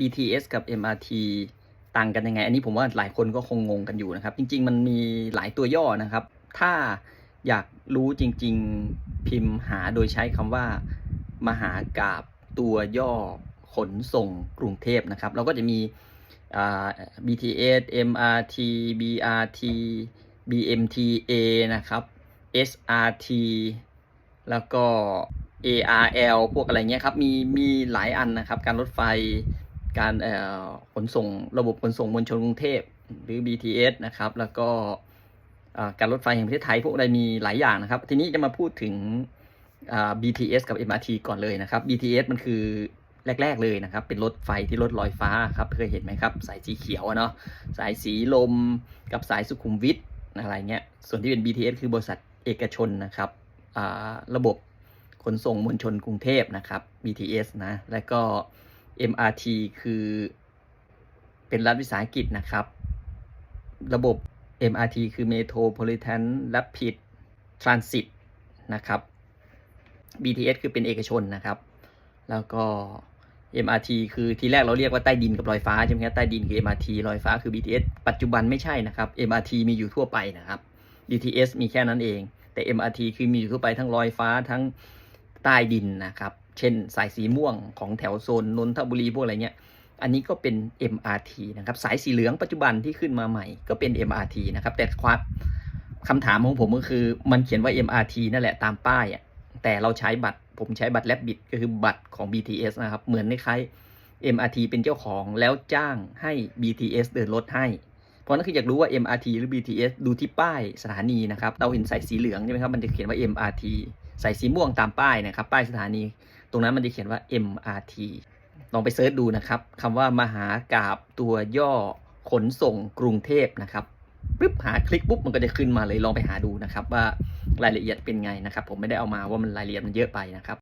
BTS กับ MRT ต่างกันยังไง อันนี้ผมว่าหลายคนก็คงงงกันอยู่นะครับ จริง ๆ มันมีหลายตัวย่อนะครับ ถ้าอยากรู้จริง ๆ พิมพ์หาโดยใช้คำว่า มหากาบตัวย่อขนส่งกรุงเทพนะครับ เราก็จะมีอ่า BTS MRT BRT BMTA นะครับ SRT แล้วก็ ARL พวกอะไรเงี้ยครับ มีมีหลายอันนะครับ การรถไฟ การขนส่งระบบขนส่งมวลชนกรุงเทพหรือ BTS นะครับ แล้วก็การรถไฟแห่งประเทศไทยพวกอะไรมีหลายอย่างนะครับ ทีนี้จะมาพูดถึง BTS กับ MRT ก่อนเลยนะครับ BTS มันคือแรก ๆ เลยนะครับ เป็นรถไฟที่รถลอยฟ้าครับเคยเห็นไหมครับ สายสีเขียวเนาะสายสีลมกับสายสุขุมวิทอะไรเงี้ยส่วนที่เป็น BTS คือบริษัทเอกชนนะครับระบบขนส่งมวลชนกรุงเทพนะครับ BTS นะ แล้วก็ MRT คือเป็นรัฐวิสาหกิจนะครับ ระบบ MRT คือ Metropolitan Rapid Transit นะครับ BTS คือเป็นเอกชนนะครับ แล้วก็ MRT คือทีแรกเราเรียกว่าใต้ดินกับลอยฟ้าใช่ไหมครับใต้ดินคือ MRT ลอยฟ้าคือ BTS ปัจจุบันไม่ใช่นะครับ MRT มีอยู่ทั่วไปนะครับ BTS มีแค่นั้นเอง แต่ MRT คือมีอยู่ทั่วไปทั้งลอยฟ้าทั้งใต้ดินนะครับ เช่นสายสีม่วงของแถวโซนนนทบุรีพวกอะไรเงี้ย อันนี้ก็เป็น MRT นะครับ สายสีเหลืองปัจจุบันที่ขึ้นมาใหม่ ก็เป็น MRT นะครับ แต่ความคำถามของผมก็คือมันเขียนว่า MRT นั่นแหละตามป้ายอะ แต่เราใช้บัตร ผมใช้บัตรแลบบิดก็คือบัตรของ BTS นะครับ เหมือนคล้าย MRT เป็นเจ้าของแล้วจ้างให้ BTS เดินรถให้ เพราะนั่นคืออยากรู้ว่า MRT หรือ BTS ดูที่ป้ายสถานีนะครับ เราเห็นสายสีเหลืองใช่ไหมครับ มันจะเขียนว่า MRT สายสีม่วงตามป้ายนะครับ ป้ายสถานี ตรงนั้นมันจะเขียนว่า MRT ลองไปเซิร์ชดูนะครับคำว่ามหากาบตัวย่อขนส่งกรุงเทพนะครับปึ๊บหาคลิกปุ๊บมันก็จะขึ้นมาเลยลองไปหาดูนะครับว่ารายละเอียดเป็นไงนะครับ ผมไม่ได้เอามาว่ามันรายละเอียดมันเยอะไปนะครับ